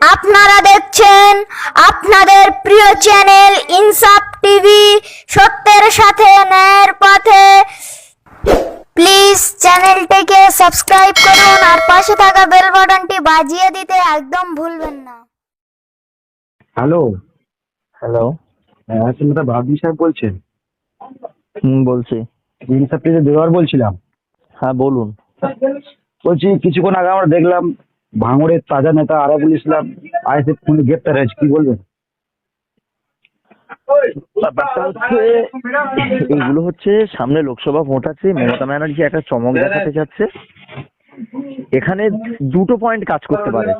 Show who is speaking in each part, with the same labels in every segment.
Speaker 1: আপনারা দেখছেন আপনাদের প্রিয় চ্যানেল ইনসাফ টিভি। সত্যের সাথে ন্যায়ের পথে। প্লিজ চ্যানেলটিকে সাবস্ক্রাইব করুন আর পাশে থাকা বেল বাটনটি বাজিয়ে দিতে একদম ভুলবেন না।
Speaker 2: হ্যালো?
Speaker 3: হ্যালো?
Speaker 2: হ্যাঁ আসলে ভাবি সাহেব বলছেন।
Speaker 3: হুম বলছি।
Speaker 2: ইনসাফ থেকে দেওয়ার বলছিলাম।
Speaker 3: হ্যাঁ বলুন।
Speaker 2: বলছি কিছুক্ষণ আগে আমরা দেখলাম ভাঙড়ের তাজা নেতা আরাবুল ইসলাম আইএসএফ খুনে গ্রেপ্তার হয়েছে কি বলবেন?
Speaker 3: ব্যাপারটা হচ্ছে এইগুলো হচ্ছে সামনে লোকসভা ভোট আছে মমতা ব্যানার্জি একটা চমক দেখাতে যাচ্ছে। এখানে দুটো পয়েন্ট কাজ করতে পারে।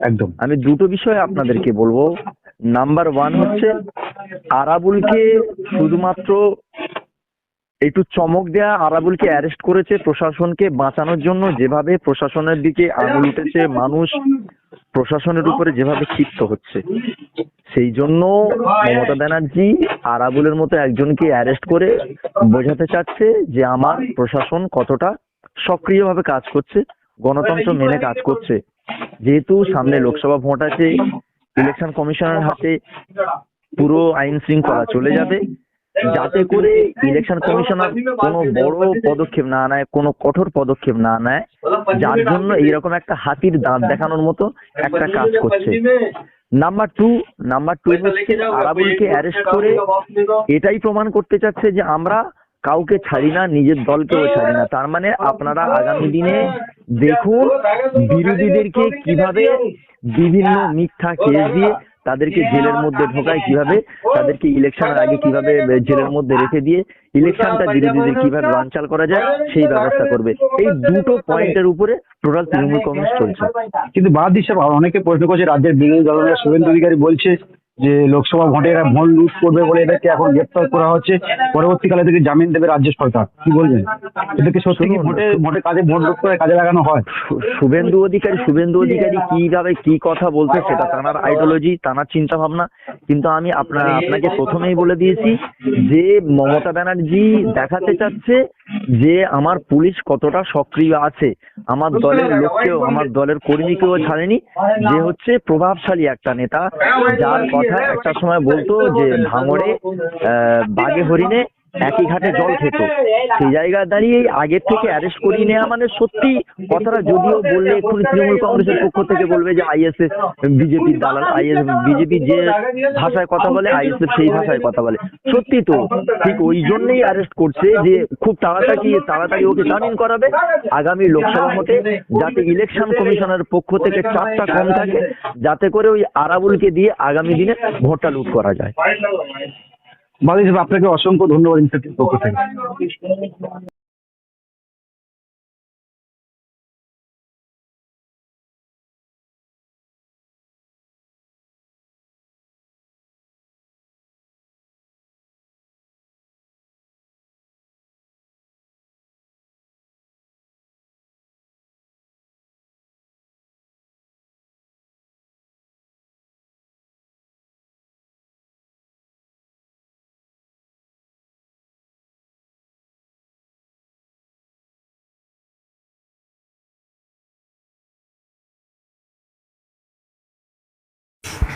Speaker 2: একদম।
Speaker 3: আমি দুটো বিষয় আপনাদেরকে বলব। নাম্বার ওয়ান হচ্ছে আরাবুলকে শুধুমাত্র একটু চমক দেয়া আরাবুলকে অ্যারেস্ট করেছে প্রশাসনকে বাঁচানোর জন্য। যেভাবে প্রশাসনের দিকে আঙুল উঠেছে, মানুষ প্রশাসনের উপরে যেভাবে ক্ষিপ্ত হচ্ছে। সেই জন্য মমতা ব্যানার্জি আরাবুলের মতো একজনকে অ্যারেস্ট করে বোঝাতে চাচ্ছে যে আমার প্রশাসন কতটা সক্রিয়ভাবে কাজ করছে, গণতন্ত্র মেনে কাজ করছে। যেহেতু সামনে লোকসভা ভোট আছে ইলেকশন কমিশনের হাতে পুরো আইন শৃঙ্খলা চলে যাবে। যাতে করে ইলেকশন কমিশনার কোনো বড় পদক্ষেপ না নেয়, কোনো কঠোর পদক্ষেপ না নেয়, যার জন্য এইরকম একটা হাতির দাঁত দেখানোর মতো একটা কাজ করছে। নাম্বার টু নাম্বার টু হচ্ছে আরাবুলকে অ্যারেস্ট করে। এটাই প্রমাণ করতে চাচ্ছে যে আমরা কাউকে ছাড়ি না, নিজের দলকেও ছাড়ি না। তার মানে আপনারা আগামী দিনে দেখুন বিরোধীদেরকে কীভাবে বিভিন্ন মিথ্যা কেস দিয়ে তাদেরকে জেলের মধ্যে ঢোকায় কীভাবে? তাদেরকে ইলেকশনের আগে কীভাবে জেলের মধ্যে রেখে দিয়ে ইলেকশনটা ধীরে কীভাবে বানচাল করা যায় সেই ব্যবস্থা করবে। এই দুটো পয়েন্টের উপরে টোটাল তৃণমূল কংগ্রেস চলছে।
Speaker 2: কিন্তু বাদ হিসাবে অনেকে প্রশ্ন করছে রাজ্যের বিরোধী দলের শুভেন্দু অধিকারী বলছে যে লোকসভা ভোটে এরা ভোট লুট করবে বলে এদেরকে এখন গ্রেপ্তার করা হচ্ছে। পরবর্তীকালে এদেরকে জামিন দেবে রাজ্য সরকার। কি বলবেন? এদেরকে সত্যি কি ভোটে ভোটে কাজে ভোট লুট করে কাজে লাগানো হয়?
Speaker 3: শুভেন্দু অধিকারী শুভেন্দু অধিকারী কীভাবে কি কথা বলছে সেটা তানার আইডিওলজি তানার চিন্তা ভাবনা কিন্তু আমি আপনার, আপনাকে প্রথমেই বলে দিয়েছি যে মমতা ব্যানার্জি দেখাতে চাচ্ছে যে আমার পুলিশ কতটা সক্রিয় আছে। আমার দলের লোককেও, আমার দলের কর্মীকেও ছাড়েনি। যে হচ্ছে প্রভাবশালী একটা নেতা, যার কথা একটা সময় বলতো যে ভাঙড়ে বাঘে হরিণে একই ঘাটে জল খেত। সেই জায়গায় দাঁড়িয়ে আগের থেকে অ্যারেস্ট করিয়ে নেওয়া মানে সত্যি কথাটা যদিও বললে এক্ষুনি তৃণমূল কংগ্রেসের পক্ষ থেকে বলবে যে আইএসএফ বিজেপির দালাল আইএস বিজেপি যে ভাষায় কথা বলে, আইএসএফ সেই ভাষায় কথা বলে। সত্যি তো, ঠিক ওই জন্যই অ্যারেস্ট করছে যে খুব তাড়াতাড়ি তাড়াতাড়ি ওকে জামিন করাবে। আগামী লোকসভা মতে যাতে ইলেকশন কমিশনের পক্ষ থেকে চাপটা কম থাকে, যাতে করে ওই আরাবুলকে দিয়ে আগামী দিনে ভোটটা লুট করা যায়।
Speaker 2: বাদ হিসাবে আপনাকে অসংখ্য ধন্যবাদ ইনস্টিটিউটের পক্ষ থেকে।